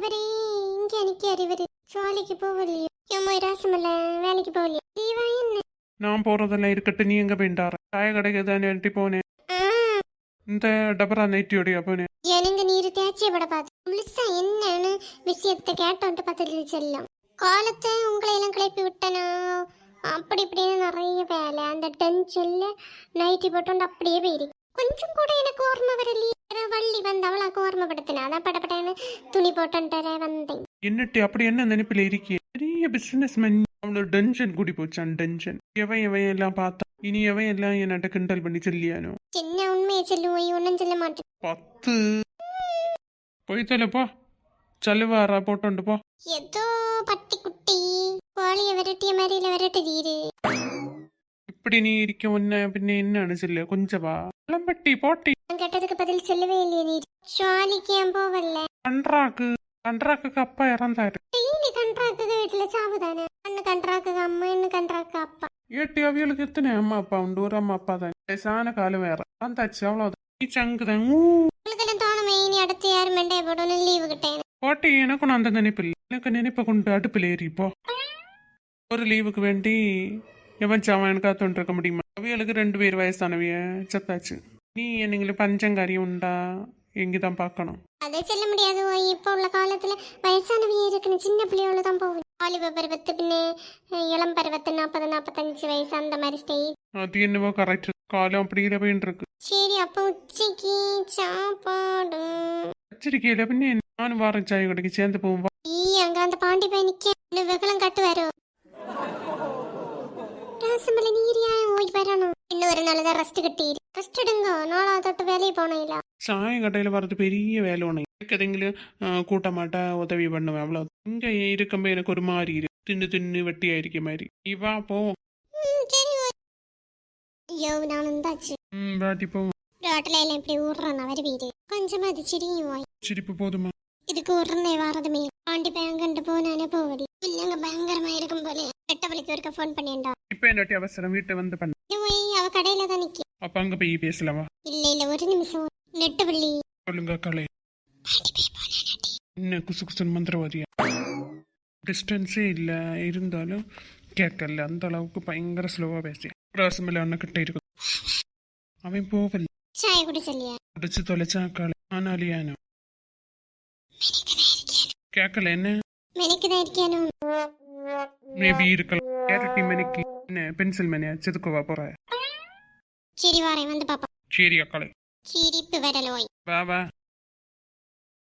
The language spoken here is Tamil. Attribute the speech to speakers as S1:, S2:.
S1: ஆண்டவரே இங்க நிக்காரு இவரு ஜாலிக்கு போகலையோ? ஏமா ராசமல்ல வேலைக்கு போகலையோ? லீவா என்ன?
S2: நான் போறதெல்லாம் இருக்கட்டும் நீ எங்க போயிட்டார சாய கடைக்கு தானே எட்டி போனேன். இந்த டபரா நைட்டியோடய போனேன்.
S1: எனக்கு நீர் தேய்ச்சிய பட பார்த்து முழுசா என்னன்னு விஷயத்தை கேட்டோன்ட்டு பார்த்துட்டு செல்லும். காலத்தை உங்களை எல்லாம் கிளப்பி விட்டனா? அப்படி இப்படின்னு நிறைய வேலை. அந்த டென்ஷன்ல நைட்டி போட்டோண்டு அப்படியே போயிருக்கு கொஞ்சம் கூட எனக்கு ஓர்மை வரலையே. வேற வள்ளி வந்து அவளாக்கு ஓர்மைப்படுத்தினா அதான் படப்படன்னு துணி போட்டோன்ட்டு வந்தேன்
S2: என்னட்டு அப்படி என்ன நினைப்பில் இருக்கியே பெரிய பிசினஸ் மேன் அவனோட டென்ஷன் கூடி போச்சான் டென்ஷன் எவன் எவன் எல்லாம் பார்த்தா இனி எவன் எல்லாம் என்னட்ட கிண்டல் பண்ணி சொல்லியானோ
S1: சின்ன உண்மையை சொல்லுவோம் ஒன்றும் சொல்ல மாட்டேன்
S2: பத்து போய் தொலைப்போ சலுவாரா போட்டோண்டு போ
S1: ஏதோ பட்டி குட்டி கோழியை விரட்டிய மாதிரில விரட்டுதீரு
S2: இப்படி நீ இருக்க உன்ன பின்ன என்னன்னு சொல்லு கொஞ்சம் வா கிளம்பட்டி போட்டி.
S1: நான் கேட்டதுக்கு பதில் சொல்லவே இல்லையே நீ. ஜாலிக்கு ஏன் போவல்ல?
S2: கன்றாக்கு கன்றாக்குக்கு அப்பா இறந்தாரு.
S1: டெய்லி கண்ட்ராக்கு வீட்டுல சாவுதானே அண்ணு கண்ட்ராக்கு அம்மா இன்னும் கண்ட்ராக்கு அப்பா.
S2: ஏட்டி அவியலுக்கு எத்தனை அம்மா அப்பா உண்டு? ஒரு அம்மா அப்பா தான். வயசான காலம் வேற. வந்தாச்சு அவ்வளவுதான். நீ சங்குதான் ஊ.
S1: உங்களுக்கெல்லாம் தோணுமே? இனி அடுத்து யார் மண்டைய போடணும் லீவு கிட்டேன்
S2: போட்டி எனக்கும் அந்த நினைப்பில்லை. எனக்கு நினைப்பை கொண்டு அடுப்பில் ஏறிப்போ. ஒரு லீவுக்கு வேண்டி எவன் சாவன் காத்துட்டு இருக்க முடியுமா? அவியலுக்கு ரெண்டு பேர் வயசானவிய செத்தாச்சு. நீ என்னங்களுக்கு பஞ்சங்காரியம் உண்டா? எங்கதான் பார்க்கணும்
S1: அதை சொல்ல முடியாது இப்போ உள்ள காலத்துல வயசானவிய இருக்குன்னு சின்ன பிள்ளையோட தான் போகுது. வாலிப பருவத்து பின்ன இளம் பருவத்து நாற்பது நாற்பத்தஞ்சு வயசு அந்த மாதிரி ஸ்டேஜ்
S2: அது என்னவோ கரெக்ட் காலம் அப்படிங்கிற போயின்னு இருக்கு
S1: சரி அப்போ உச்சிக்கு சாப்பாடு
S2: வச்சிருக்கீல பின்ன? நானும் வாரம் சாய் கடைக்கு சேர்ந்து போவோம்.
S1: ஈ அங்க அந்த பாண்டி போய் நிக்க. வெகுளம் கட்டு வரும் ராசமலை நீரியா ஒரு நாள் தான் ரெஸ்ட் கிட்டி ரெஸ்ட் எடுங்க நாளா தொட்டு வேலையை போனோம் இல்ல
S2: சாய கடையில் வர்றது பெரிய வேலை ஒன்று இருக்கிறதுங்களும் கூட்ட மாட்டா உதவி பண்ணுவேன் அவ்வளோ இங்கே இருக்கும்போது எனக்கு ஒரு மாதிரி இருக்கு தின்னு தின்னு வெட்டி ஆயிருக்க மாதிரி நீ வா போவோம்
S1: ம், சரி ஓய். ஐயோ நான் வந்தாச்சு
S2: ம் வாட்டி போவோம்
S1: ரோட்டில் எல்லாம் இப்படி ஊடுறான் அவர் வீடு கொஞ்சமா அது சிரியும் ஓய்
S2: சிரிப்பு போதுமா
S1: இதுக்கு உடனே வரதுமே பாண்டி பையன் கண்டு போனானே போகடி இல்லைங்க பயங்கரமா இருக்கும் போல எட்டவளுக்கு ஒருக்க ஃபோன் பண்ணிண்டா
S2: இப்போ என்னட்டி அவசரம் வீட்டை வந்து பண்ண
S1: ஓய் அவ கடையில தான் நிக்க
S2: அப்ப அங்க போய் பேசலாமா
S1: இல்ல இல்ல ஒரு நிமிஷம் நெட்டு வள்ளி
S2: சொல்லுங்க கலை
S1: பாண்டி பையன் போனானாடி
S2: என்ன குசு குசுன்னு மந்திரவாதியா டிஸ்டன்ஸே இல்லை இருந்தாலும் கேட்கல அந்த அளவுக்கு பயங்கர ஸ்லோவாக பேசி ராசமில்ல அண்ணக்கிட்ட இருக்கு அவன் போவல்
S1: சாய குடி சொல்லியா
S2: அடிச்சு தொலைச்சா காலை ஆனாலியானோ கேட்கல என்ன
S1: மெனக்குதான் இருக்கியானோ
S2: மேபி இருக்கலாம் கேரட்டி மணிக்கு என்ன பென்சில் மணியா செதுக்குவா போற
S1: சரி வாரேன் வந்து பாப்பா
S2: சரி அக்காளை.
S1: சிரிப்பு வரலோய்.
S2: வா வா.